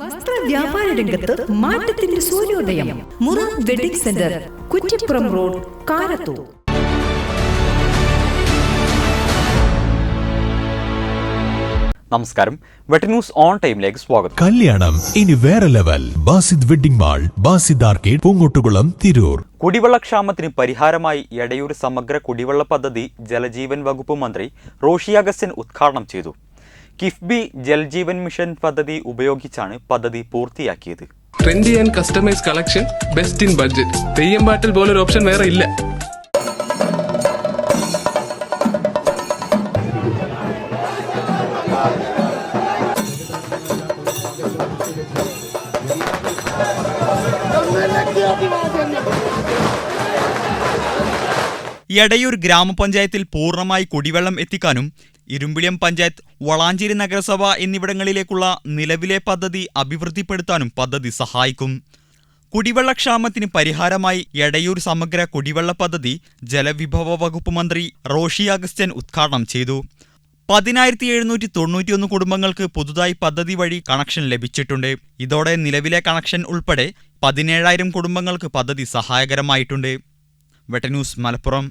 വസ്ത്ര വ്യാപാര രംഗത്ത് മാറ്റത്തിന്റെ സൂര്യോദയം. മുറ wedding centre Kuttippuram road Karathur. നമസ്കാരം. വെട്ടി ന്യൂസ് ഓൺ ടൈമിലേക്ക് സ്വാഗതം. കല്യാണം ഇനി വേറെ level. Basid wedding mall Basid arcade Poongottukulam Tirur. കുടിവെള്ളക്ഷാമത്തിന് പരിഹാരമായി എടയൂർ സമഗ്ര കുടിവെള്ള പദ്ധതി ജലജീവൻ വകുപ്പ് മന്ത്രി റോഷി അഗസ്റ്റിൻ ഉദ്ഘാടനം ചെയ്തു. കിഫ്ബി ജൽജീവൻ മിഷൻ പദ്ധതി ഉപയോഗിച്ചാണ് പദ്ധതി പൂർത്തിയാക്കിയത്. Trendy and customise collection best in budget Theyyam പാട്ടിൽ പോലൊരു ഓപ്ഷൻ വേറെ ഇല്ല. എടയൂർ ഗ്രാമപഞ്ചായത്തിൽ പൂർണമായി കുടിവെള്ളം എത്തിക്കാനും ഇരുമ്പിളിയം പഞ്ചായത്ത് വളാഞ്ചേരി നഗരസഭ എന്നിവിടങ്ങളിലേക്കുള്ള നിലവിലെ പദ്ധതി അഭിവൃദ്ധിപ്പെടുത്താനും പദ്ധതി സഹായിക്കും. കുടിവെള്ളക്ഷാമത്തിന് പരിഹാരമായി എടയൂർ സമഗ്ര കുടിവെള്ള പദ്ധതി ജലവിഭവ വകുപ്പ് മന്ത്രി റോഷി അഗസ്റ്റ്യൻ ഉദ്ഘാടനം ചെയ്തു. പതിനായിരത്തി എഴുന്നൂറ്റി തൊണ്ണൂറ്റിയൊന്ന് കുടുംബങ്ങൾക്ക് പുതുതായി പദ്ധതി വഴി കണക്ഷൻ ലഭിച്ചിട്ടുണ്ട്. ഇതോടെ നിലവിലെ കണക്ഷൻ ഉൾപ്പെടെ പതിനേഴായിരം കുടുംബങ്ങൾക്ക് പദ്ധതി സഹായകരമായിട്ടുണ്ട്. വെട്ടന്യൂസ് മലപ്പുറം